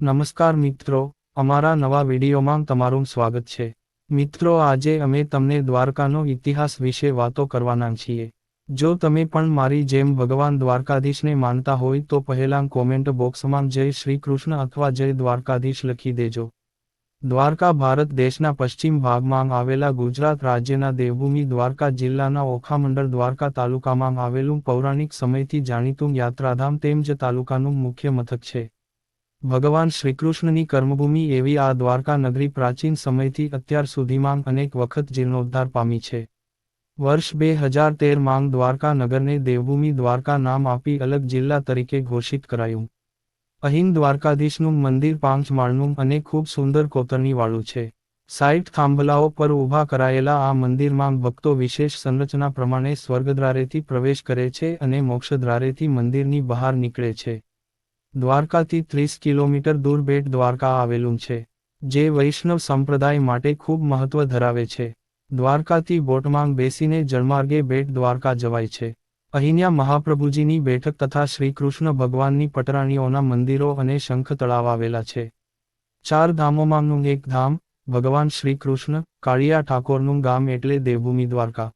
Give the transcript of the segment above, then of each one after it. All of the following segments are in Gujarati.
નમસ્કાર મિત્રો, અમારા નવા વિડીયોમાં તમારું સ્વાગત છે. મિત્રો, આજે અમે તમને દ્વારકાનો ઇતિહાસ વિશે વાતો કરવાના છીએ. જો તમે પણ મારી જેમ ભગવાન દ્વારકાધીશને માનતા હોય તો પહેલાં કોમેન્ટ બોક્સમાં જય શ્રી કૃષ્ણ અથવા જય દ્વારકાધીશ લખી દેજો. દ્વારકા ભારત દેશના પશ્ચિમ ભાગમાં આવેલા ગુજરાત રાજ્યના દેવભૂમિ દ્વારકા જિલ્લાના ઓખામંડળ દ્વારકા તાલુકામાં આવેલું પૌરાણિક સમયથી જાણીતું યાત્રાધામ તેમજ તાલુકાનું મુખ્ય મથક છે. ભગવાન શ્રીકૃષ્ણની કર્મભૂમિ એવી આ દ્વારકા નગરી પ્રાચીન સમયથી અત્યાર સુધીમાં અનેક વખત જીર્ણોદ્ધાર પામી છે. વર્ષ બે હજાર તેર માંગ દ્વારકા નગરને દેવભૂમિ દ્વારકા નામ આપી અલગ જિલ્લા તરીકે ઘોષિત કરાયું. અહીં દ્વારકાધીશનું મંદિર પાંચ માળનું અને ખૂબ સુંદર કોતરણીવાળું છે. સાઈઠ થાંભલાઓ પર ઊભા કરાયેલા આ મંદિરમાં ભક્તો વિશેષ સંરચના પ્રમાણે સ્વર્ગદ્વારેથી પ્રવેશ કરે છે અને મોક્ષદ્વારેથી મંદિરની બહાર નીકળે છે. દ્વારકાથી ત્રીસ કિલોમીટર દૂર બેટ દ્વારકા આવેલું છે, જે વૈષ્ણવ સંપ્રદાય માટે ખૂબ મહત્વ ધરાવે છે. દ્વારકાથી બોટમાં બેસીને જળમાર્ગે બેટ દ્વારકા જવાય છે. અહીંયા મહાપ્રભુજીની બેઠક તથા શ્રીકૃષ્ણ ભગવાનની પટરાણીઓના મંદિરો અને શંખ તળાવ આવેલા છે. ચાર ધામોમાંનું એક ધામ, ભગવાન શ્રીકૃષ્ણ, કાળિયા ઠાકોરનું ગામ એટલે દેવભૂમિ દ્વારકા.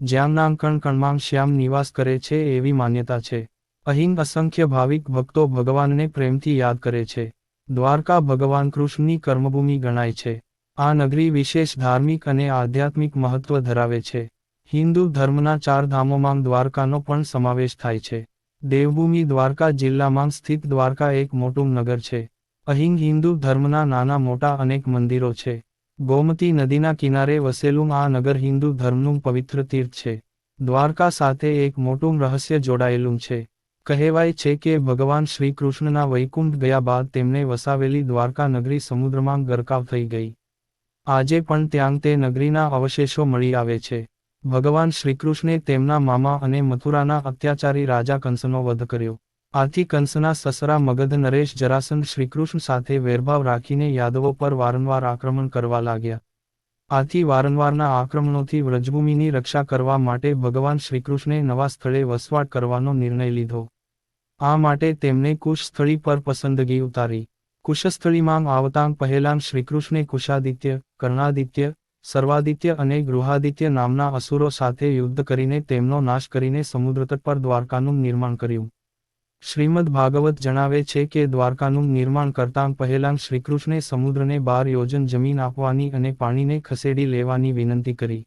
જ્યાં નામ કણ કણમાં શ્યામ નિવાસ કરે છે એવી માન્યતા છે. અહીં અસંખ્ય ભાવિક ભક્તો ભગવાનને પ્રેમથી યાદ કરે છે. દ્વારકા ભગવાન કૃષ્ણની કર્મભૂમિ ગણાય છે. આ નગરી વિશેષ ધાર્મિક અને આધ્યાત્મિક મહત્વ ધરાવે છે. હિન્દુ ધર્મના ચાર ધામોમાં દ્વારકાનો પણ સમાવેશ થાય છે. દેવભૂમિ દ્વારકા જિલ્લામાં સ્થિત દ્વારકા એક મોટું નગર છે. અહીં હિન્દુ ધર્મના નાના મોટા અનેક મંદિરો છે. ગોમતી નદીના કિનારે વસેલું આ નગર હિન્દુ ધર્મનું પવિત્ર તીર્થ છે. દ્વારકા સાથે એક મોટું રહસ્ય જોડાયેલું છે. કહેવાય છે કે ભગવાન શ્રી કૃષ્ણના વૈકુંઠ ગયા બાદ તેમને વસાવેલી દ્વારકા નગરી સમુદ્રમાં ગરકાવ થઈ ગઈ. આજે પણ ત્યાં તે નગરીના અવશેષો મળી આવે છે. ભગવાન શ્રીકૃષ્ણે તેમના મામા અને મથુરાના અત્યાચારી રાજા કંસનો વધ કર્યો. આથી કંસના સસરા મગધ નરેશ જરાસંધ શ્રીકૃષ્ણ સાથે વેરભાવ રાખીને યાદવો પર વારંવાર આક્રમણ કરવા લાગ્યા. આથી વારંવારના આક્રમણોથી વ્રજભૂમિની રક્ષા કરવા માટે ભગવાન શ્રીકૃષ્ણે નવા સ્થળે વસવાટ કરવાનો નિર્ણય લીધો. આ માટે તેમને કુશસ્થળી પર પસંદગી ઉતારી. કુશસ્થળીમાં આવતાં પહેલાં શ્રીકૃષ્ણે કુશાદિત્ય, કર્ણાદિત્ય, સર્વાદિત્ય અને ગૃહાદિત્ય નામના અસુરો સાથે યુદ્ધ કરીને તેમનો નાશ કરીને સમુદ્રતટ પર દ્વારકાનું નિર્માણ કર્યું. શ્રીમદ ભાગવત જણાવે છે કે દ્વારકાનું નિર્માણ કરતાં પહેલાં શ્રીકૃષ્ણે સમુદ્રને બાર યોજન જમીન આપવાની અને પાણીને ખસેડી લેવાની વિનંતી કરી.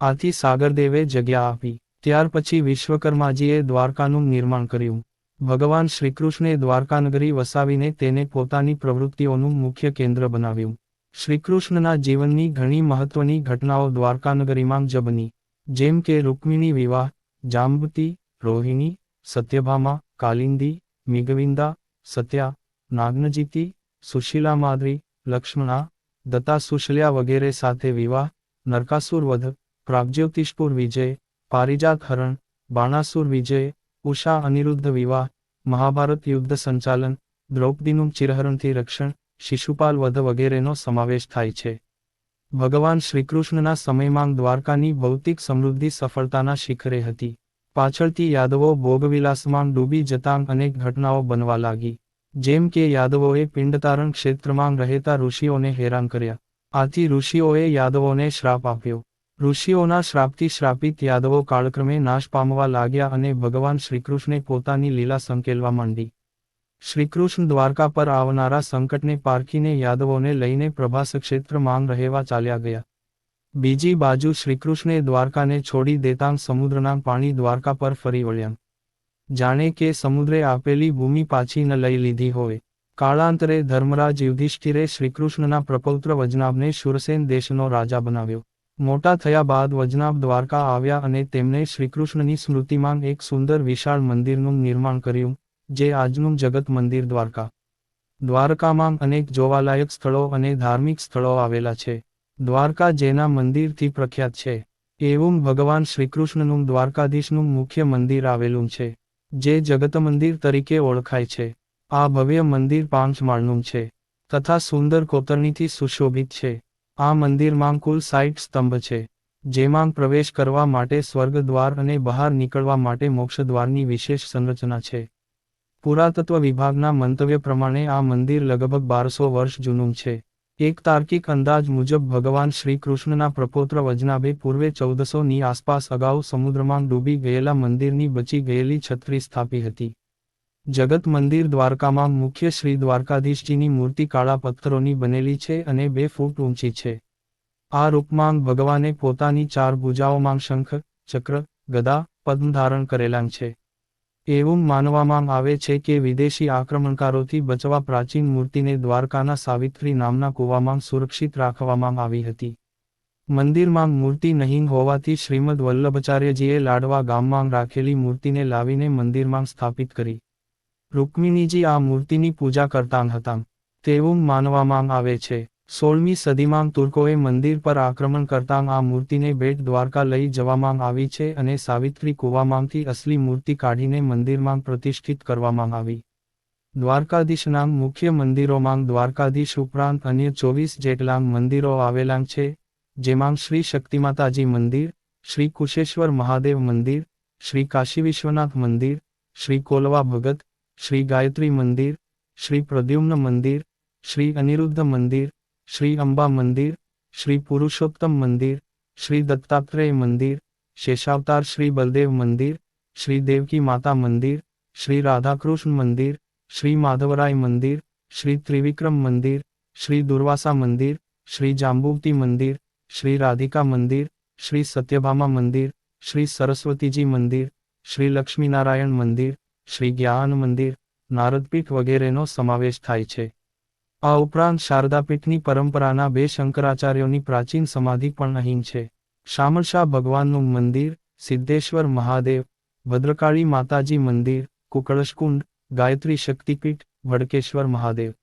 આથી સાગરદેવે જગ્યા આપી. ત્યાર પછી વિશ્વકર્માજીએ દ્વારકાનું નિર્માણ કર્યું. ભગવાન શ્રીકૃષ્ણે દ્વારકાનગરી વસાવીને તેને પોતાની પ્રવૃત્તિઓનું મુખ્ય કેન્દ્ર બનાવ્યું. શ્રીકૃષ્ણના જીવનની ઘણી મહત્વની ઘટનાઓ દ્વારકાનગરીમાં જ બની, જેમ કે રૂકમિણી વિવાહ, જાંબતી, રોહિણી, સત્યભામા, કાલિંદી, મિગવિંદા, સત્યા, નાગ્નજીતી, સુશીલા માદરી લક્ષ્મણા, દત્તા સુશલ્યા વગેરે સાથે વિવાહ, નરકાસુર વધ, પ્રાગજ્યોતિષપુર વિજય પારિજાત હરણ બાણાસુર વિજય ઉષા અનિરુદ્ધ વિવાહ, મહાભારત યુદ્ધ સંચાલન, દ્રૌપદીનું ચિરહરણથી રક્ષણ, શિશુપાલ વધ વગેરેનો સમાવેશ થાય છે. ભગવાન શ્રીકૃષ્ણના સમયમાં દ્વારકાની ભૌતિક સમૃદ્ધિ સફળતાના શિખરે હતી. પાછળથી યાદવો ભોગવિલાસમાં ડૂબી જતાં અનેક ઘટનાઓ બનવા લાગી. જેમ કે યાદવોએ પિંડતારણ ક્ષેત્રમાં રહેતા ઋષિઓને હેરાન કર્યા. આથી ઋષિઓએ યાદવોને શ્રાપ આપ્યો. ઋષિઓના શ્રાપથી શ્રાપિત યાદવો કાળક્રમે નાશ પામવા લાગ્યા અને ભગવાન શ્રીકૃષ્ણે પોતાની લીલા સંકેલવા માંડી. શ્રીકૃષ્ણ દ્વારકા પર આવનારા સંકટને પારખીને યાદવોને લઈને પ્રભાસ ક્ષેત્ર માંગ રહેવા ચાલ્યા ગયા. બીજી બાજુ શ્રીકૃષ્ણે દ્વારકાને છોડી દેતાં સમુદ્રના પાણી દ્વારકા પર ફરી વળ્યા. જાણે કે સમુદ્રે આપેલી ભૂમિ પાછી ન લઈ લીધી હોય. કાળાંતરે ધર્મરાજ યુધિષ્ઠિરે શ્રીકૃષ્ણના પ્રપૌત્ર વજનાભને શુરસેન દેશનો રાજા બનાવ્યો. મોટા થયા બાદ વજનાભ દ્વારકા આવ્યા અને તેમણે શ્રીકૃષ્ણની સ્મૃતિમાં એક સુંદર વિશાળ મંદિરનું નિર્માણ કર્યું, જે આજનું જગત મંદિર દ્વારકા. દ્વારકામાં અનેક જોવાલાયક સ્થળો અને ધાર્મિક સ્થળો આવેલા છે. દ્વારકા જેના મંદિરથી પ્રખ્યાત છે, એવું ભગવાન શ્રીકૃષ્ણનું દ્વારકાધીશનું મુખ્ય મંદિર આવેલું છે, જે જગત મંદિર તરીકે ઓળખાય છે. આ ભવ્ય મંદિર પાંચ માળનું છે, તથા સુંદર કોતરણીથી સુશોભિત છે. આ મંદિરમાં કુલ સાઈઠ સ્તંભ છે, જેમાં પ્રવેશ કરવા માટે સ્વર્ગદ્વાર અને બહાર નીકળવા માટે મોક્ષદ્વારની વિશેષ સંરચના છે. પુરાતત્વ વિભાગના મંતવ્ય પ્રમાણે આ મંદિર લગભગ બારસો વર્ષ જૂનું છે. એક તાર્કિક અંદાજ મુજબ ભગવાન શ્રી કૃષ્ણના પ્રપોત્ર વજનાભે પૂર્વે ચૌદસોની આસપાસ અગાઉ સમુદ્રમાં ડૂબી ગયેલા મંદિરની બચી ગયેલી છત્રી સ્થાપી હતી. જગત મંદિર દ્વારકામાં મુખ્ય શ્રી દ્વારકાધીશજીની મૂર્તિ કાળા પથ્થરોની બનેલી છે અને બે ફૂટ ઊંચી છે. આ રૂપમાં ભગવાને પોતાની ચાર ભૂજાઓમાં શંખ, ચક્ર, ગદા, પદ્મ ધારણ કરેલા છે. એવું માનવામાં આવે છે કે વિદેશી આક્રમણકારોથી બચવા પ્રાચીન મૂર્તિને દ્વારકાના સાવિત્રી નામના કૂવામાં સુરક્ષિત રાખવામાં આવી હતી. મંદિરમાં મૂર્તિ નહીં હોવાથી શ્રીમદ વલ્લભાચાર્યજીએ લાડવા ગામમાં રાખેલી મૂર્તિને લાવીને મંદિરમાં સ્થાપિત કરી. રૂકમિણીજી આ મૂર્તિની પૂજા કરતા હતા. તેવું માનવામાં આવે છે. સોળમી સદીમાં તુર્કોએ મંદિર પર આક્રમણ કરતાં આ મૂર્તિને બેટ દ્વારકા લઈ જવામાં આવી છે અને સાવિત્રી કુવામાંથી અસલી મૂર્તિ કાઢીને મંદિરમાં પ્રતિષ્ઠિત કરવામાં આવી. દ્વારકાધીશના મુખ્ય મંદિરોમાં દ્વારકાધીશ ઉપરાંત અન્ય ચોવીસ જેટલા મંદિરો આવેલા છે, જેમાં શ્રી શક્તિમાતાજી મંદિર, શ્રી કુશેશ્વર મહાદેવ મંદિર, શ્રી કાશી વિશ્વનાથ મંદિર, શ્રી કોલવા ભગત શ્રી ગાયત્રી મંદિર શ્રી પ્રદ્યુમ્ન મંદિર શ્રી અનિરુદ્ધ મંદિર શ્રી અંબા મંદિર શ્રી પુરુષોત્તમ મંદિર શ્રી દત્તાત્રેય મંદિર શેષાવતાર શ્રી બલદેવ મંદિર શ્રી દેવકી માતા મંદિર શ્રી રાધાકૃષ્ણ મંદિર શ્રી માધવરાય મંદિર શ્રી ત્રિવિક્રમ મંદિર શ્રી દુર્વાસા મંદિર શ્રી જાંબુવતી મંદિર શ્રી રાધિકા મંદિર શ્રી સત્યભામા મંદિર શ્રી સરસ્વતીજી મંદિર શ્રી લક્ષ્મીનારાયણ મંદિર શ્રી જ્ઞાન મંદિર, નારદપીઠ વગેરેનો સમાવેશ થાય છે. આ ઉપરાંત શારદાપીઠની પરંપરાના બે શંકરાચાર્યોની પ્રાચીન સમાધિ પણ અહીં છે. શામળશાહ ભગવાનનું મંદિર, સિદ્ધેશ્વર મહાદેવ, ભદ્રકાળી માતાજી મંદિર, કુકળશકુંડ, ગાયત્રી શક્તિપીઠ, વડકેશ્વર મહાદેવ.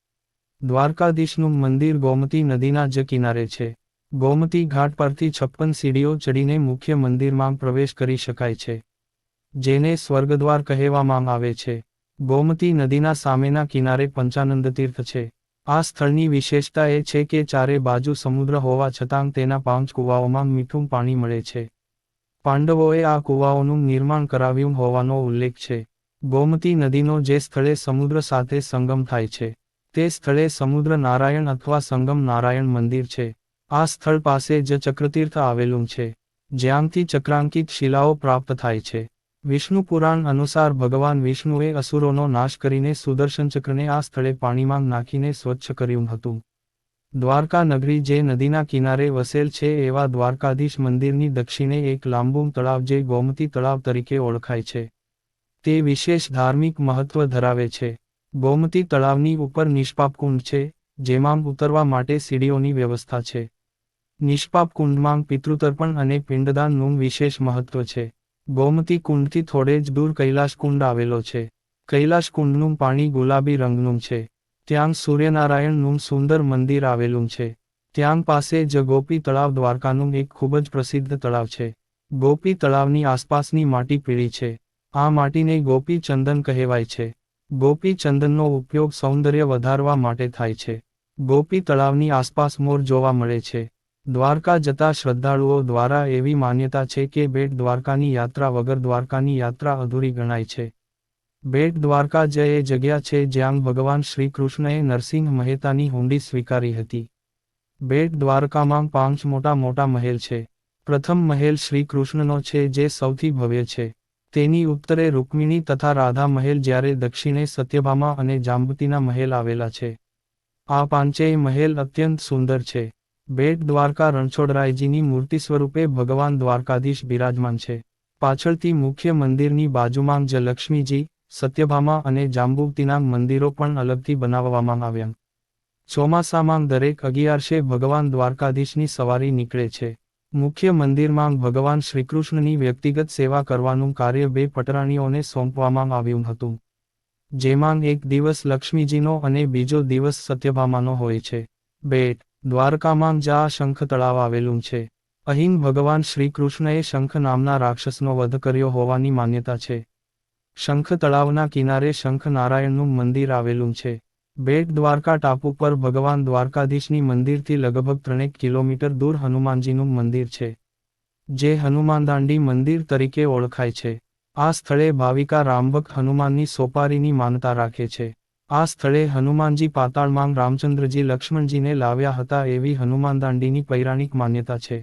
દ્વારકાધીશનું મંદિર ગોમતી નદીના જ કિનારે છે. ગોમતી ઘાટ પરથી છપ્પન સીડીઓ ચડીને મુખ્ય મંદિરમાં પ્રવેશ કરી શકાય છે. જેને સ્વર્ગદ્વાર કહેવામાં આવે છે. ગોમતી નદીના સામેના કિનારે પંચાનંદ તીર્થ છે. આ સ્થળની વિશેષતા એ છે કે ચારે બાજુ સમુદ્ર હોવા છતાં તેના પાંચ કૂવાઓમાં મીઠું પાણી મળે છે. પાંડવોએ આ કૂવાઓનું નિર્માણ કરાવ્યું હોવાનો ઉલ્લેખ છે. ગોમતી નદીનો જે સ્થળે સમુદ્ર સાથે સંગમ થાય છે, તે સ્થળે સમુદ્ર નારાયણ અથવા સંગમ નારાયણ મંદિર છે. આ સ્થળ પાસે જ ચક્રતીર્થ આવેલું છે, જ્યાંથી ચક્રાંકિત શિલાઓ પ્રાપ્ત થાય છે. વિષ્ણુ પુરાણ અનુસાર ભગવાન વિષ્ણુએ અસુરોનો નાશ કરીને સુદર્શન ચક્રને આ સ્થળે પાણીમાં નાખીને સ્વચ્છ કર્યું હતું. દ્વારકા નગરી જે નદીના કિનારે વસેલ છે એવા દ્વારકાધીશ મંદિરની દક્ષિણે એક લાંબુ તળાવ જે ગોમતી તળાવ તરીકે ઓળખાય છે. તે વિશેષ ધાર્મિક મહત્વ ધરાવે છે. ગોમતી તળાવની ઉપર નિષ્પાપ કુંડ છે, જેમાં ઉતરવા માટે સીડીઓની વ્યવસ્થા છે. નિષ્પાપ કુંડમાં પિતૃતર્પણ અને પિંડદાનનું વિશેષ મહત્વ છે. ગોમતી કુંડથી થોડે જ દૂર કૈલાશ કુંડ આવેલો છે. કૈલાશ કુંડનું પાણી ગુલાબી રંગનું છે. ત્યાં સૂર્યનારાયણનું સુંદર મંદિર આવેલું છે. ત્યાં પાસે જ ગોપી તળાવ દ્વારકાનું એક ખૂબ જ પ્રસિદ્ધ તળાવ છે. ગોપી તળાવની આસપાસની માટી પીળી છે. આ માટીને ગોપી ચંદન કહેવાય છે. ગોપી ચંદનનો ઉપયોગ સૌંદર્ય વધારવા માટે થાય છે. ગોપી તળાવની આસપાસ મોર જોવા મળે છે. દ્વારકા જતા શ્રદ્ધાળુઓ દ્વારા એવી માન્યતા છે કે બેટ દ્વારકાની યાત્રા વગર દ્વારકાની યાત્રા અધૂરી ગણાય છે. બેટ દ્વારકા જ એ જગ્યા છે જ્યાં ભગવાન શ્રી કૃષ્ણએ નરસિંહ મહેતાની હુંડી સ્વીકારી હતી. બેટ દ્વારકામાં પાંચ મોટા મોટા મહેલ છે. પ્રથમ મહેલ શ્રી કૃષ્ણનો છે જે સૌથી ભવ્ય છે. તેની ઉત્તરે રૂકમિણી તથા રાધા મહેલ જ્યારે દક્ષિણે સત્યભામા અને જાંબુતીના મહેલ આવેલા છે. આ પાંચેય મહેલ અત્યંત સુંદર છે. બેટ દ્વારકા રણછોડરાયજીની મૂર્તિ સ્વરૂપે ભગવાન દ્વારકાધીશ બિરાજમાન છે. પાછળથી મુખ્ય મંદિરની બાજુમાં જ લક્ષ્મીજી, સત્યભામા અને જાંબુતીના મંદિરો પણ અલગથી બનાવવામાં આવ્યા. ચોમાસામાં દરેક અગિયારશે ભગવાન દ્વારકાધીશની સવારી નીકળે છે. મુખ્ય મંદિરમાં ભગવાન શ્રીકૃષ્ણની વ્યક્તિગત સેવા કરવાનું કાર્ય બે પટરાણીઓને સોંપવામાં આવ્યું હતું. જેમાં એક દિવસ લક્ષ્મીજીનો અને બીજો દિવસ સત્યભામાનો હોય છે. બેટ દ્વારકામાં જ શંખ તળાવ આવેલું છે. અહીં ભગવાન શ્રી કૃષ્ણએ શંખ નામના રાક્ષસનો વધ કર્યો હોવાની માન્યતા છે. શંખ તળાવના કિનારે શંખ નારાયણનું મંદિર આવેલું છે. બેટ દ્વારકા ટાપુ પર ભગવાન દ્વારકાધીશની મંદિરથી લગભગ ત્રણેક કિલોમીટર દૂર હનુમાનજીનું મંદિર છે. જે હનુમાનદાંડી મંદિર તરીકે ઓળખાય છે. આ સ્થળે ભાવિકા રામભક્ત હનુમાનની સોપારીની માનતા રાખે છે. આ સ્થળે હનુમાનજી પાતાળમાં રામચંદ્રજી લક્ષ્મણજીને લાવ્યા હતા એવી હનુમાનદાંડીની પૌરાણિક માન્યતા છે.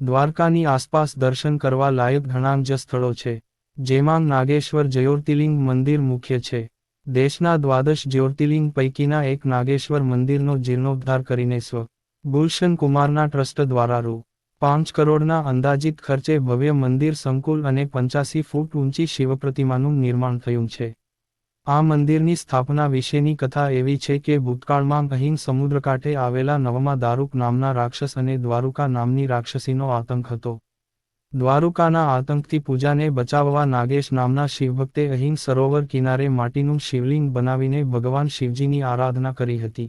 દ્વારકાની આસપાસ દર્શન કરવા લાયક ઘણા જ સ્થળો છે, જેમાં નાગેશ્વર જ્યોતિર્લિંગ મંદિર મુખ્ય છે. દેશના દ્વાદશ જ્યોતિર્લિંગ પૈકીના એક નાગેશ્વર મંદિરનો જીર્ણોદ્ધાર કરીને સ્વ ગુલશન કુમારના ટ્રસ્ટ દ્વારા રૂ. પાંચ કરોડના અંદાજિત ખર્ચે ભવ્ય મંદિર સંકુલ અને પંચાસી ફૂટ ઊંચી શિવપ્રતિમાનું નિર્માણ થયું છે. આ મંદિરની સ્થાપના વિશેની કથા એવી છે કે ભૂતકાળમાં અહીં સમુદ્રકાંઠે આવેલા નવમા દારૂક નામના રાક્ષસ અને દ્વારુકા નામની રાક્ષસીનો આતંક હતો. દ્વારુકાના આતંકથી પૂજાને બચાવવા નાગેશ નામના શિવભક્તે અહીં સરોવર કિનારે માટીનું શિવલિંગ બનાવીને ભગવાન શિવજીની આરાધના કરી હતી.